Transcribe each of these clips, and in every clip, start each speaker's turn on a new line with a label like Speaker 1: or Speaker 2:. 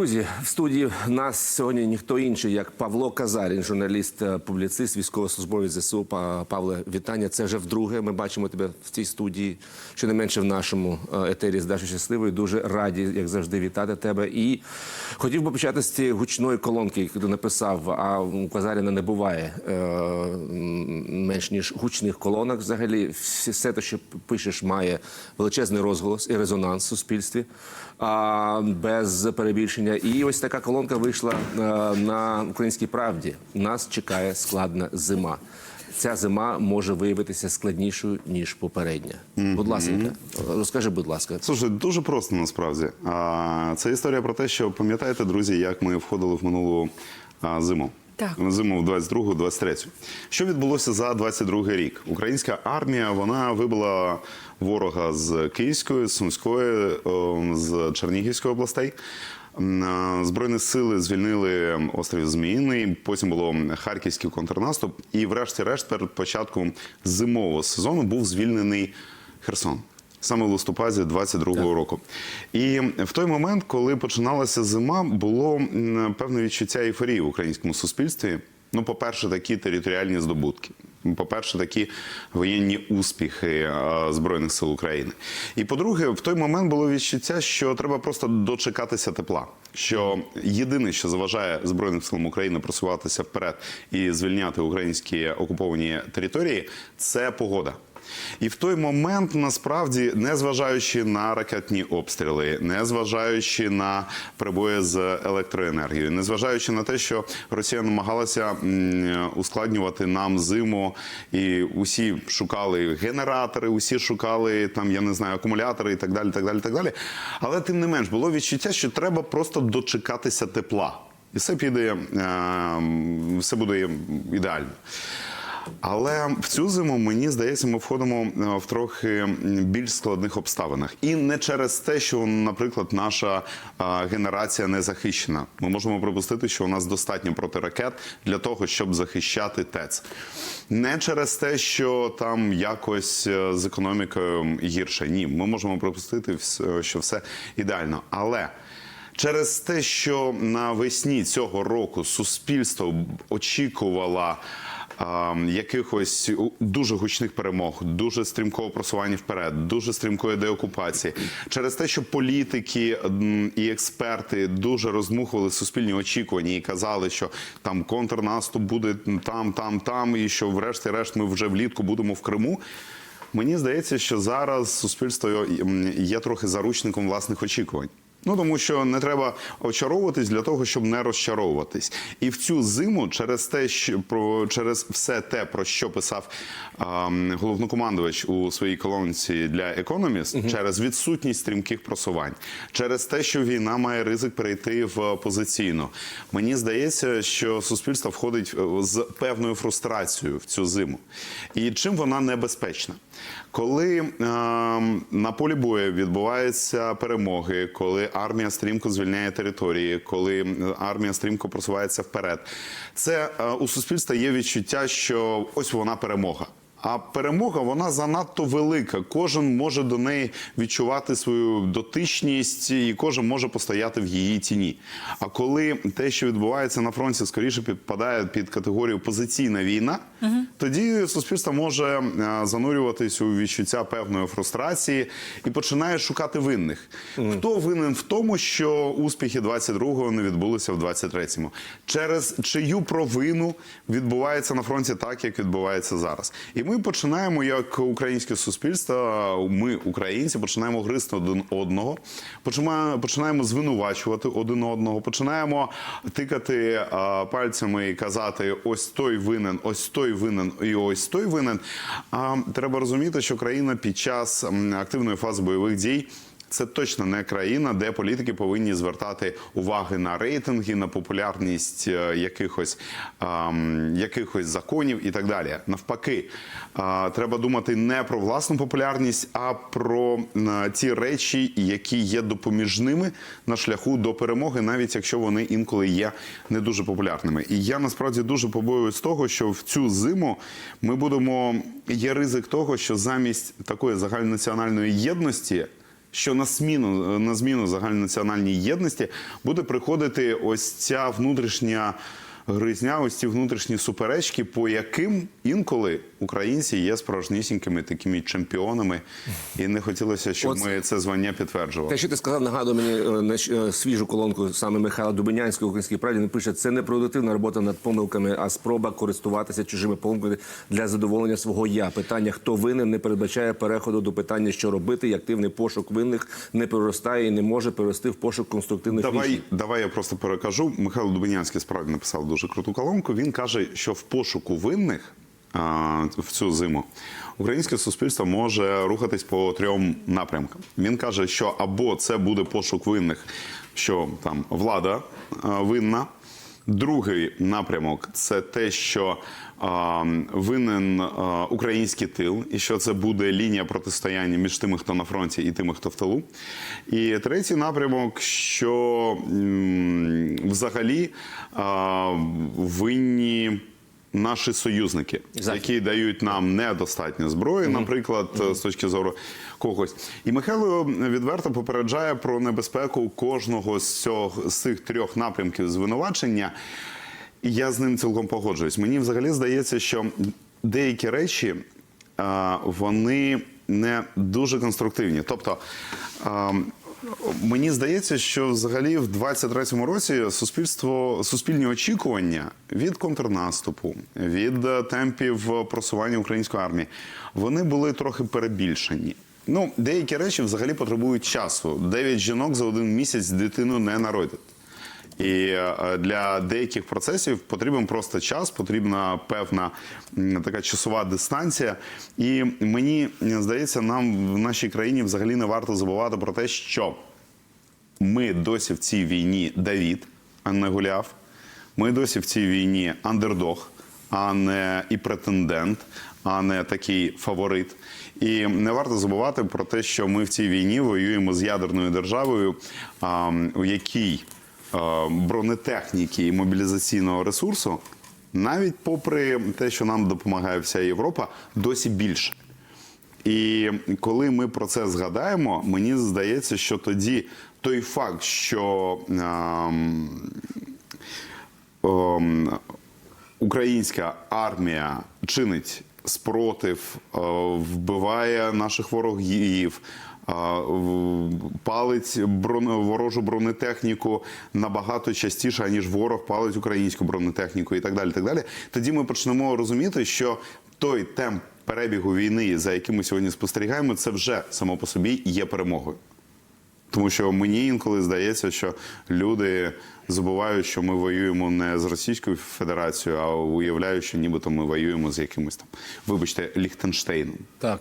Speaker 1: Друзі, в студії нас сьогодні ніхто інший, як Павло Казарін, журналіст, е, публіцист, військовослужбовець ЗСУ. Па- Павле, вітання. Це вже вдруге. Ми бачимо тебе в цій студії, щонайменше в нашому е, етері з Дашою Щасливою. Дуже раді, як завжди, вітати тебе. І хотів би почати з цієї гучної колонки, яку ти написав. А у Казаріна не буває е, менш ніж гучних колонок. Взагалі, все те, що пишеш, має величезний розголос і резонанс в суспільстві. А, без перебільшення. І ось така колонка вийшла е, на українській правді. Нас чекає складна зима. Ця зима може виявитися складнішою ніж попередня. Будь ласка, розкажи, будь ласка,
Speaker 2: Слушай, дуже просто насправді. А, Це історія про те, що пам'ятаєте, друзі, як ми входили в минулу а, зиму.
Speaker 3: Так.
Speaker 2: На Зиму в 22-23. Що відбулося за 22 рік? Українська армія вона вибила ворога з Київської, Сумської, з Чернігівської областей. Збройні сили звільнили острів Зміїний, потім було харківський контрнаступ, і, врешті-решт, перед початком зимового сезону був звільнений Херсон. Саме в листопаді 22-го року. І в той момент, коли починалася зима, було певне відчуття ейфорії в українському суспільстві. Ну, по-перше, такі територіальні здобутки. По-перше, такі воєнні успіхи е, Збройних сил України. І по-друге, в той момент було відчуття, що треба просто дочекатися тепла. Що єдине, що заважає Збройним силам України просуватися вперед і звільняти українські окуповані території, це погода. І в той момент, насправді, незважаючи на ракетні обстріли, незважаючи на прибої з електроенергією, незважаючи на те, що Росія намагалася ускладнювати нам зиму, і усі шукали генератори, усі шукали там, я не знаю, акумулятори і так далі. так далі, так далі. Але тим не менш було відчуття, що треба просто дочекатися тепла. І все піде, е, все буде ідеально. Але в цю зиму мені здається, ми входимо е, в трохи більш складних обставинах, і не через те, що, наприклад, наша е, генерація не захищена. Ми можемо припустити, що у нас достатньо протиракет для того, щоб захищати ТЕЦ. Не через те, що там якось е, з економікою гірше. Ні, ми можемо припустити, що все ідеально. Але Через те, що навесні цього року суспільство очікувало якихось дуже гучних перемог, дуже стрімкого просування вперед, дуже стрімкої деокупації, через те, що політики і експерти дуже роздмухували суспільні очікування і казали, що там контрнаступ буде там, там, там, і що, врешті-решт, ми вже влітку будемо в Криму. Мені здається, що зараз суспільство є трохи заручником власних очікувань. Ну тому що не треба очаровуватись для того, щоб не розчаровуватись. І в цю зиму, через те, що про через все те, про що писав ем, головнокомандувач у своїй колонці для Economist, через відсутність стрімких просувань, через те, що війна має ризик перейти в позиційну. Мені здається, що суспільство входить е, з певною фрустрацією в цю зиму. І чим вона небезпечна? Коли е, на полі бою відбуваються перемоги, коли армія стрімко звільняє території, коли армія стрімко просувається вперед, це е, у суспільства є відчуття, що ось вона перемога. А перемога вона занадто велика. Кожен може до неї відчувати свою дотичність, і кожен може постояти в її тіні. А коли те, що відбувається на фронті, скоріше підпадає під категорію позиційна війна, тоді суспільство може е, занурюватись у відчуття певної фрустрації і починає шукати винних. Хто винен в тому, що успіхи 22-го не відбулися в 23-му? Через чию провину відбувається на фронті так, як відбувається зараз. І ми починаємо, як українське суспільство, ми, українці, починаємо гризти один одного, починаємо, звинувачувати один одного, починаємо тикати а, пальцями і казати: ось той винен, ось той винен і ось той винен. А треба розуміти, що країна під час активної фази бойових дій. Це точно не країна, де політики повинні звертати уваги на рейтинги, на популярність е, якихось, якихось законів і так далі. Навпаки, треба думати не про власну популярність, а про ті речі, які є допоміжними на шляху до перемоги, навіть якщо вони інколи є не дуже популярними. І я насправді дуже побоююсь того, що в цю зиму ми будемо є ризик того, що замість такої загальнонаціональної єдності що на зміну, на зміну загальнонаціональній єдності буде приходити ось ця внутрішня гризня, ось ці внутрішні суперечки, по яким інколи українці є справжнісінькими такими чемпіонами, і не хотілося, щоб
Speaker 1: От-
Speaker 2: ми це звання підтверджували.
Speaker 1: Те, що ти сказав, нагадує мені е, нещ- е, свіжу колонку саме Михайла Дубинянського українській правді. Він пише, це не продуктивна робота над помилками, а спроба користуватися чужими помилками для задоволення свого я. Питання, хто винен, не передбачає переходу до питання, що робити. І активний пошук винних не переростає і не може перерости в пошук конструктивних
Speaker 2: Давай,
Speaker 1: рішень.
Speaker 2: давай я просто перекажу. Михайло Дубинянський справді написав дуже круту колонку. Він каже, що в пошуку винних в цю зиму українське суспільство може рухатись по трьом напрямкам. Він каже, що або це буде пошук винних, що там влада винна. Другий напрямок це те, що а, винен а, український тил, і що це буде лінія протистояння між тими, хто на фронті, і тими, хто в тилу. І третій напрямок, що м, взагалі а, винні. Наші союзники,
Speaker 1: Захід.
Speaker 2: які дають нам недостатньо зброї, наприклад, з точки зору когось. І Михайло відверто попереджає про небезпеку кожного з цього з цих трьох напрямків звинувачення. І я з ним цілком погоджуюсь. Мені взагалі здається, що деякі речі вони не дуже конструктивні. Тобто. Мені здається, що взагалі в 23-му році суспільство суспільні очікування від контрнаступу, від е, темпів просування української армії, вони були трохи перебільшені. Ну, деякі речі взагалі потребують часу. Дев'ять жінок за один місяць дитину не народять. І е, для деяких процесів потрібен просто час, потрібна певна така часова дистанція. І мені здається, нам в нашій країні взагалі не варто забувати про те, що ми досі в цій війні Давід, а не Гуляв. Ми досі в цій війні андердог, а не і претендент, а не такий фаворит. І не варто забувати про те, що ми в цій війні воюємо з ядерною державою, у якій бронетехніки і мобілізаційного ресурсу, навіть попри те, що нам допомагає вся Європа, досі більше. І коли ми про це згадаємо, мені здається, що тоді той факт, що ем, ем, українська армія чинить спротив, е, вбиває наших ворогів. Палить ворожу бронетехніку набагато частіше, ніж ворог палить українську бронетехніку і так далі. Так далі. Тоді ми почнемо розуміти, що той темп перебігу війни, за яким ми сьогодні спостерігаємо, це вже само по собі є перемогою. Тому що мені інколи здається, що люди забувають, що ми воюємо не з Російською Федерацією, а уявляють, що нібито ми воюємо з якимось там, вибачте, Ліхтенштейном.
Speaker 1: Так.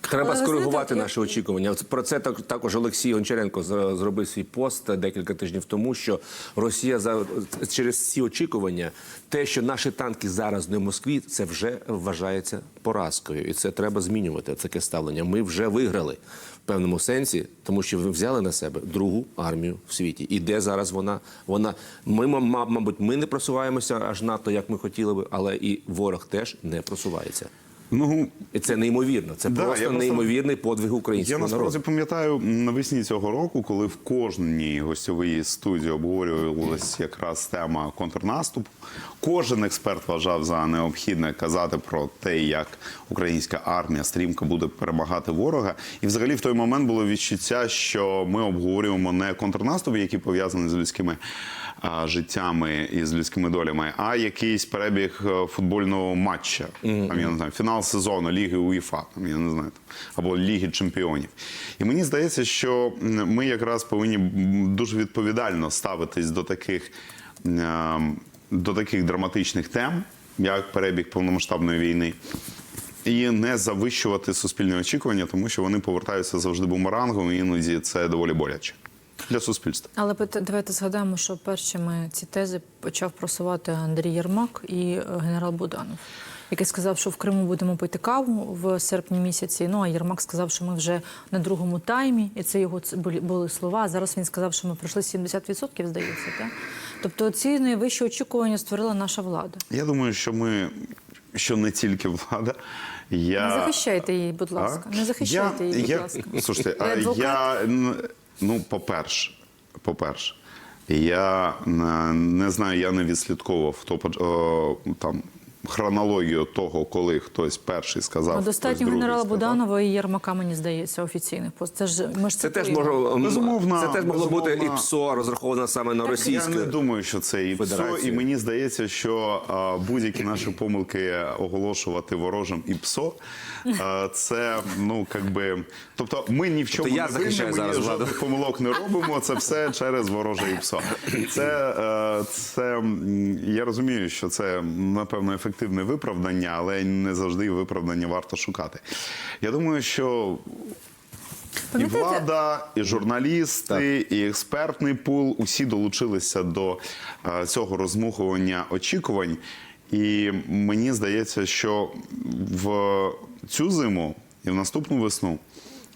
Speaker 1: Треба
Speaker 3: Але
Speaker 1: скоригувати
Speaker 3: знаєте,
Speaker 1: наші очікування. Про це так- також Олексій Гончаренко зробив свій пост декілька тижнів тому, що Росія за через ці очікування, те, що наші танки зараз не в Москві, це вже вважається поразкою, і це треба змінювати. Таке ставлення. Ми вже виграли в певному сенсі, тому що ви взяли на себе другу армію в світі. І де зараз вона? Вона ми, ма- ма- мабуть, ми не просуваємося аж надто, як ми хотіли би, але і ворог теж не просувається.
Speaker 2: Ну,
Speaker 1: І це неймовірно. Це
Speaker 2: Да,
Speaker 1: просто неймовірний подвиг
Speaker 2: Я насправді
Speaker 1: народу.
Speaker 2: пам'ятаю навесні цього року, коли в кожній гостьовій студії обговорювалася якраз тема контрнаступу. Кожен експерт вважав за необхідне казати про те, як українська армія стрімко буде перемагати ворога. І взагалі в той момент було відчуття, що ми обговорюємо не контрнаступ, який пов'язаний з людськими а, життями і з людськими долями, а якийсь перебіг е, футбольного матча. Там, я не знаю, фінал сезону Ліги УЄФА, я не знаю, там, або Ліги Чемпіонів. І мені здається, що ми якраз повинні дуже відповідально ставитись до таких, ем, до таких драматичних тем, як перебіг повномасштабної війни. І не завищувати суспільні очікування, тому що вони повертаються завжди бумерангом, і іноді це доволі боляче для суспільства.
Speaker 3: Але давайте згадаємо, що першими ці тези почав просувати Андрій Єрмак і е, генерал Буданов, який сказав, що в Криму будемо пити каву в серпні місяці. Ну а Єрмак сказав, що ми вже на другому таймі, і це його були, слова. Зараз він сказав, що ми пройшли 70%, здається. Так? Тобто ці найвищі очікування створила наша влада.
Speaker 2: Я думаю, що ми що не тільки влада. Я...
Speaker 3: Не захищайте її, будь ласка.
Speaker 2: А?
Speaker 3: Не захищайте
Speaker 2: я,
Speaker 3: її, будь
Speaker 2: я,
Speaker 3: ласка.
Speaker 2: Слушайте, а я ну, по-перше, по-перше, я е, не знаю, я не відслідковував хто поч- там. Хронологію того, коли хтось перший сказав,
Speaker 3: Ну, достатньо генерала
Speaker 2: сказав.
Speaker 3: Буданова і Єрмака, мені здається, офіційних пост. Це ж ми ж
Speaker 1: Це теж могло,
Speaker 2: Безумовно,
Speaker 1: це теж могло бути і. ПСО, розраховано саме на
Speaker 2: Я не думаю, що це і ПСО, і мені здається, що а, будь-які наші помилки оголошувати ворожим і ПСО, а, це ну як би. Тобто, ми ні в чому
Speaker 1: Тобто я
Speaker 2: не винні, ми
Speaker 1: зараз
Speaker 2: жодних помилок не робимо. Це все через вороже і ПСО. Це, е, це я розумію, що це напевно ефективне виправдання, але не завжди виправдання варто шукати. Я думаю, що і влада, і журналісти, і експертний пул усі долучилися до е, цього розмухування очікувань. І мені здається, що в цю зиму і в наступну весну.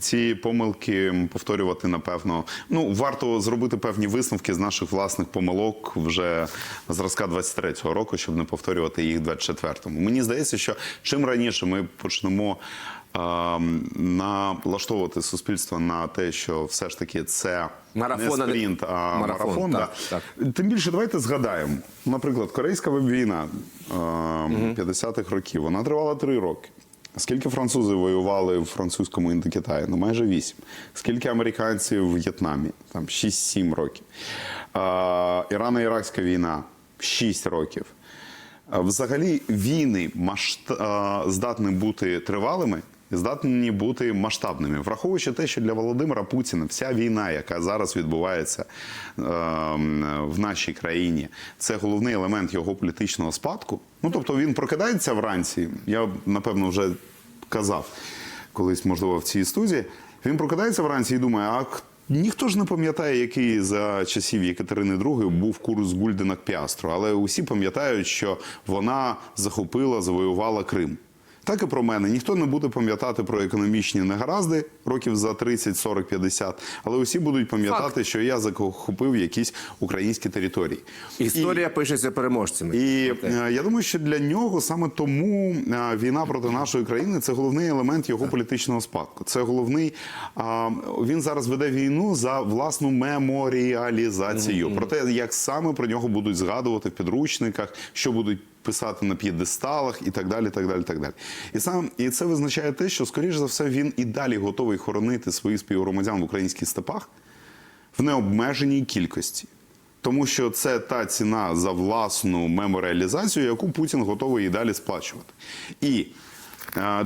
Speaker 2: Ці помилки повторювати напевно. Ну варто зробити певні висновки з наших власних помилок вже зразка 23-го року, щоб не повторювати їх в 24-му. Мені здається, що чим раніше ми почнемо ем, налаштовувати суспільство на те, що все ж таки це
Speaker 1: Марафон,
Speaker 2: не спринт, а
Speaker 1: марафон,
Speaker 2: марафон.
Speaker 1: так,
Speaker 2: да.
Speaker 1: так.
Speaker 2: Тим більше, давайте згадаємо. Наприклад, Корейська війна ем, 50-х років, вона тривала три роки. Скільки французи воювали в французькому Індокитаї? Ну майже вісім. Скільки американців в В'єтнамі? Там 6-7 років. Ірано-Іракська війна 6 років. Взагалі, війни масшт... е, здатні бути тривалими здатні бути масштабними, враховуючи те, що для Володимира Путіна вся війна, яка зараз відбувається е, в нашій країні, це головний елемент його політичного спадку. Ну тобто він прокидається вранці. Я напевно вже казав колись, можливо, в цій студії. Він прокидається вранці і думає, а ніхто ж не пам'ятає, який за часів Єкатерини II був курс Гульдена Піастру, але усі пам'ятають, що вона захопила, завоювала Крим. Так і про мене. Ніхто не буде пам'ятати про економічні негаразди років за 30, 40, 50, але усі будуть пам'ятати, що я захопив якісь українські території.
Speaker 1: Історія пишеться переможцями.
Speaker 2: І е, я думаю, що для нього саме тому е, війна проти нашої країни це головний елемент його політичного спадку. Це головний він зараз веде війну за власну меморіалізацію. Про те, як саме про нього будуть згадувати в підручниках, що будуть. Писати на п'єдесталах і так далі, так далі, так далі. І сам і це визначає те, що скоріш за все він і далі готовий хоронити своїх співгромадян в українських степах в необмеженій кількості. Тому що це та ціна за власну меморіалізацію, яку Путін готовий і далі сплачувати. І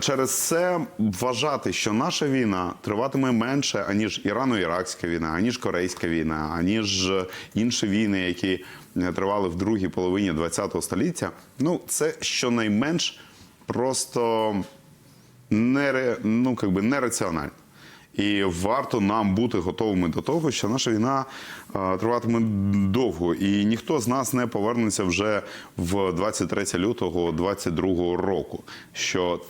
Speaker 2: через це вважати, що наша війна триватиме менше, аніж Ірано-Іракська війна, аніж Корейська війна, аніж е, інші війни, які е, тривали в другій половині ХХ століття, ну це щонайменш просто нере, ну, би, нераціонально. І варто нам бути готовими до того, що наша війна е, триватиме довго, і ніхто з нас не повернеться вже в 23 лютого 22 року. Що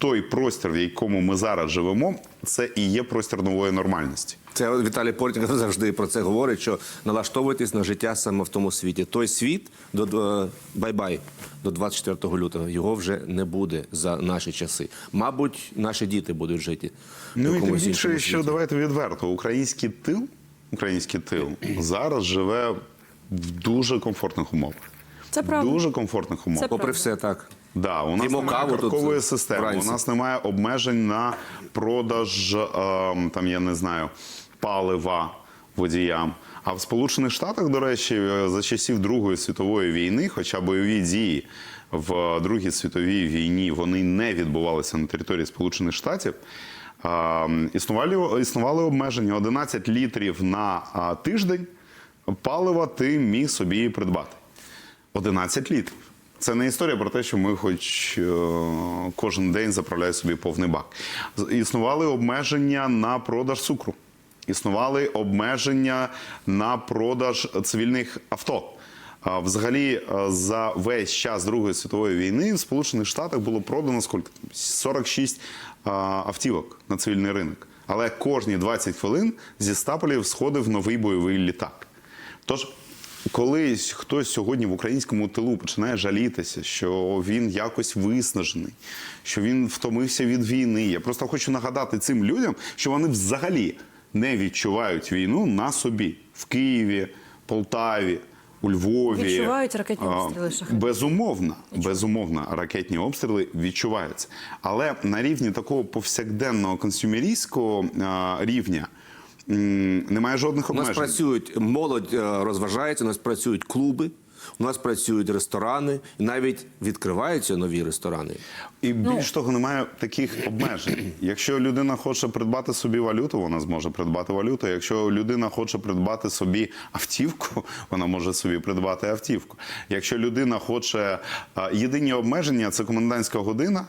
Speaker 2: той простір, в якому ми зараз живемо, це і є простір нової нормальності.
Speaker 1: Це Віталій Портніков завжди про це говорить, що налаштовуйтесь на життя саме в тому світі. Той світ до до- бай-бай до 24 лютого його вже не буде за наші часи. Мабуть, наші діти будуть жити.
Speaker 2: Ну і тим більше, що давайте відверто, український тил, український тил зараз живе в дуже комфортних умовах.
Speaker 3: Це правда.
Speaker 2: В дуже комфортних умовах.
Speaker 3: Це
Speaker 1: Попри
Speaker 3: правда.
Speaker 1: все так.
Speaker 2: Да, у нас
Speaker 1: П'ємо
Speaker 2: немає
Speaker 1: каву тут
Speaker 2: системи,
Speaker 1: вранці.
Speaker 2: у нас немає обмежень на продаж ем, там, я не знаю, палива водіям. А в Сполучених Штатах, до речі, е, за часів Другої світової війни, хоча бойові дії в Другій світовій війні вони не відбувалися на території Сполучених Штатів. ем, Існували, існували обмеження 11 літрів на а, тиждень палива ти міг собі придбати. 11 літрів. Це не історія про те, що ми хоч е, кожен день заправляємо собі повний бак. Існували обмеження на продаж цукру. Існували обмеження на продаж цивільних авто. Взагалі, е, за весь час Другої світової війни в Сполучених Штатах було продано скільки? 46 а, автівок на цивільний ринок. Але кожні 20 хвилин зі стапелів сходив новий бойовий літак. Тож коли хтось сьогодні в українському тилу починає жалітися, що він якось виснажений, що він втомився від війни. Я просто хочу нагадати цим людям, що вони взагалі не відчувають війну на собі в Києві, Полтаві. У Львові
Speaker 3: Відчувають ракетні обстріли шахедів?
Speaker 2: Безумовно, безумовно, ракетні обстріли відчуваються. Але на рівні такого повсякденного консюмерійського рівня немає жодних
Speaker 1: У нас працюють молодь е, розважається, у нас працюють клуби, у нас працюють ресторани, і навіть відкриваються нові ресторани.
Speaker 2: І
Speaker 3: Ну,
Speaker 2: більш того, немає таких обмежень. Якщо людина хоче придбати собі валюту, вона зможе придбати валюту. Якщо людина хоче придбати собі автівку, вона може собі придбати автівку. Якщо людина хоче єдині обмеження, це комендантська година.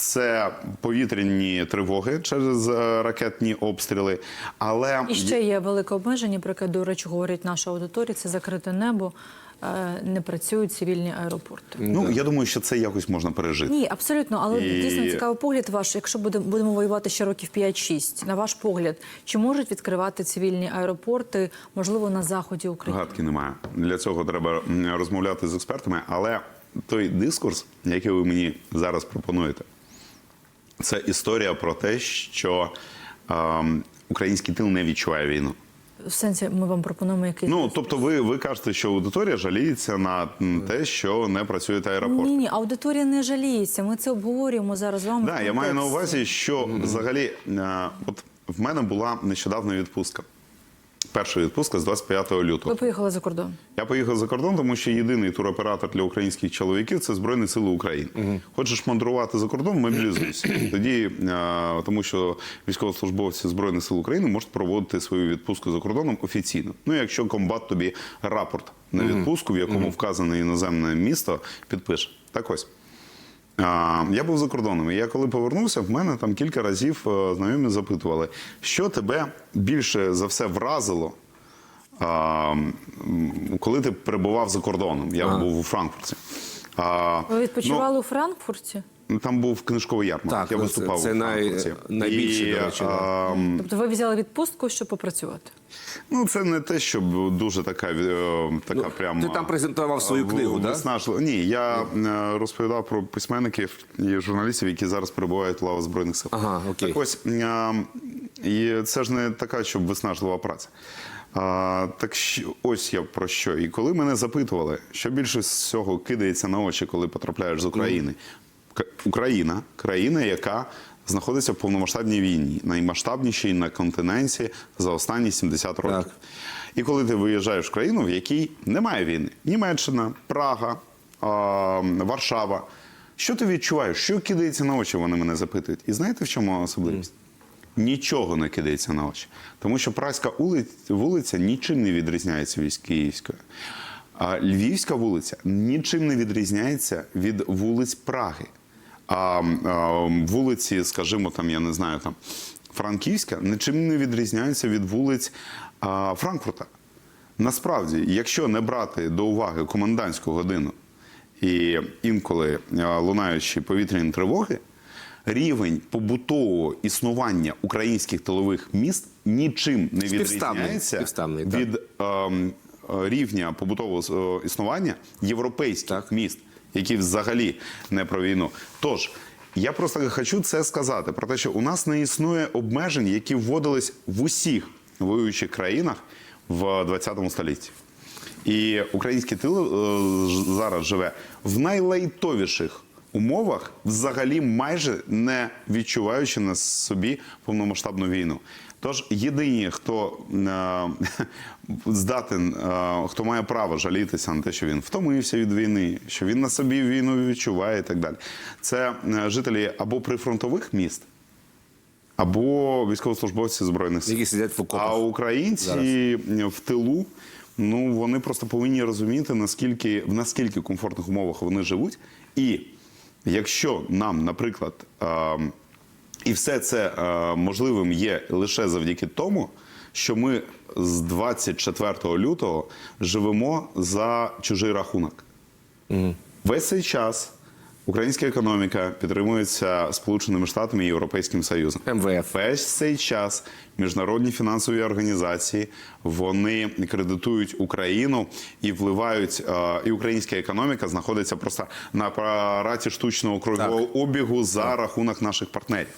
Speaker 2: Це повітряні тривоги через е, ракетні обстріли, але
Speaker 3: І ще є велике обмеження, про яке, до речі, говорить наша аудиторія, це закрите небо, е, не працюють цивільні аеропорти.
Speaker 2: ну я думаю, що це якось можна пережити.
Speaker 3: Ні, абсолютно, але
Speaker 2: І-
Speaker 3: дійсно цікавий погляд ваш. Якщо буде, будемо воювати ще років 5-6, на ваш погляд, чи можуть відкривати цивільні аеропорти, можливо, на заході України?
Speaker 2: Гадки немає. Для цього треба розмовляти з експертами. Але той дискурс, який ви мені зараз пропонуєте, це історія про те, що ем, український тил не відчуває війну.
Speaker 3: В сенсі ми вам пропонуємо якийсь
Speaker 2: Ну тобто, ви, ви кажете, що аудиторія жаліється на те, що не працює аеропорт.
Speaker 3: ні, ні, аудиторія не жаліється. Ми це обговорюємо зараз з вами.
Speaker 2: Да, я маю на увазі, що взагалі, е, от в мене була нещодавно відпустка. Перша відпустка з 25 лютого.
Speaker 3: Ви поїхали за кордон.
Speaker 2: Я поїхав за кордон, тому що єдиний туроператор для українських чоловіків це Збройні Сили України. Хочеш мандрувати за кордон, мобілізуйся. Тоді, е, тому що військовослужбовці Збройних сил України можуть проводити свою відпустку за кордоном офіційно. Ну, якщо комбат тобі рапорт на відпустку, в якому вказане іноземне місто, підпише. Так ось. Я був за кордоном. І я коли повернувся, в мене там кілька разів е, знайомі запитували, що тебе більше за все вразило, коли ти перебував за кордоном. Я був у Франкфурті.
Speaker 3: Ви відпочивали у Франкфурті?
Speaker 2: Ну, там був книжковий ярмарок.
Speaker 1: Так,
Speaker 2: я
Speaker 1: ну,
Speaker 2: виступав
Speaker 1: це- це
Speaker 2: у
Speaker 1: най- найбільше,
Speaker 2: І,
Speaker 1: до речі,
Speaker 2: а,
Speaker 3: Тобто ви взяли відпустку, щоб попрацювати?
Speaker 2: Ну, це не те, щоб дуже така, е, така
Speaker 1: Ну,
Speaker 2: прямо.
Speaker 1: ти там презентував свою
Speaker 2: в-
Speaker 1: книгу, да?
Speaker 2: виснажлива. Ні, я е, розповідав про письменників і журналістів, які зараз перебувають в лавах Збройних сил.
Speaker 1: Ага, окей.
Speaker 2: Так ось, е, і це ж не така, щоб виснажлива праця. А, так що, ось я про що. І коли мене запитували, що більше з цього кидається на очі, коли потрапляєш з України. Україна, країна, яка знаходиться в повномасштабній війні, наймасштабнішій на континенті за останні 70 років.
Speaker 1: Так.
Speaker 2: І коли ти виїжджаєш в країну, в якій немає війни, Німеччина, Прага, Варшава. Що ти відчуваєш? Що кидається на очі? Вони мене запитують. І знаєте, в чому особливість? Нічого не кидається на очі. Тому що Празька вулиця нічим не відрізняється від Київської. А Львівська вулиця нічим не відрізняється від вулиць Праги. А, вулиці, скажімо, там, я не знаю, там Франківська нічим не відрізняються від вулиць а, Франкфурта. Насправді, якщо не брати до уваги комендантську годину і інколи лунаючі повітряні тривоги, рівень побутового існування українських тилових міст нічим не відрізняється
Speaker 1: співставний,
Speaker 2: від е, рівня побутового е, існування європейських
Speaker 1: Так.
Speaker 2: міст, які взагалі не про війну. Тож. Я просто хочу це сказати про те, що у нас не існує обмежень, які вводились в усіх воюючих країнах в 20 столітті. І український тил е, зараз живе в найлайтовіших умовах, взагалі майже не відчуваючи на собі повномасштабну війну. Тож єдині, хто е, здатен, е, хто має право жалітися на те, що він втомився від війни, що він на собі війну відчуває і так далі, це е, жителі або прифронтових міст, або військовослужбовці збройних сил.
Speaker 1: Які сидять в окопах.
Speaker 2: А українці в тилу, ну вони просто повинні розуміти, наскільки в наскільки комфортних умовах вони живуть. І якщо нам, наприклад, е, і все це е, можливим є лише завдяки тому, що ми з 24 лютого живемо за чужий рахунок. Весь цей час Українська економіка підтримується Сполученими Штатами і Європейським Союзом.
Speaker 1: МВФ.
Speaker 2: Весь цей час міжнародні фінансові організації вони кредитують Україну і вливають, е, і українська економіка знаходиться просто на апараті штучного кругового обігу за рахунок наших партнерів.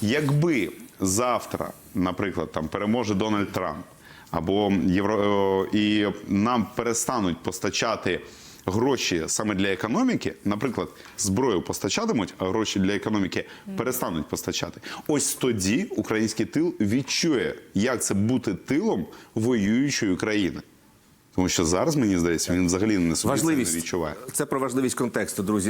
Speaker 2: Якби завтра, наприклад, там переможе Дональд Трамп або Євро е, і нам перестануть постачати. Гроші саме для економіки, наприклад, зброю постачатимуть, а гроші для економіки перестануть постачати. Ось тоді український тил відчує, як це бути тилом воюючої країни. Тому що зараз мені здається, він взагалі не собі не відчуває.
Speaker 1: це про важливість контексту, друзі.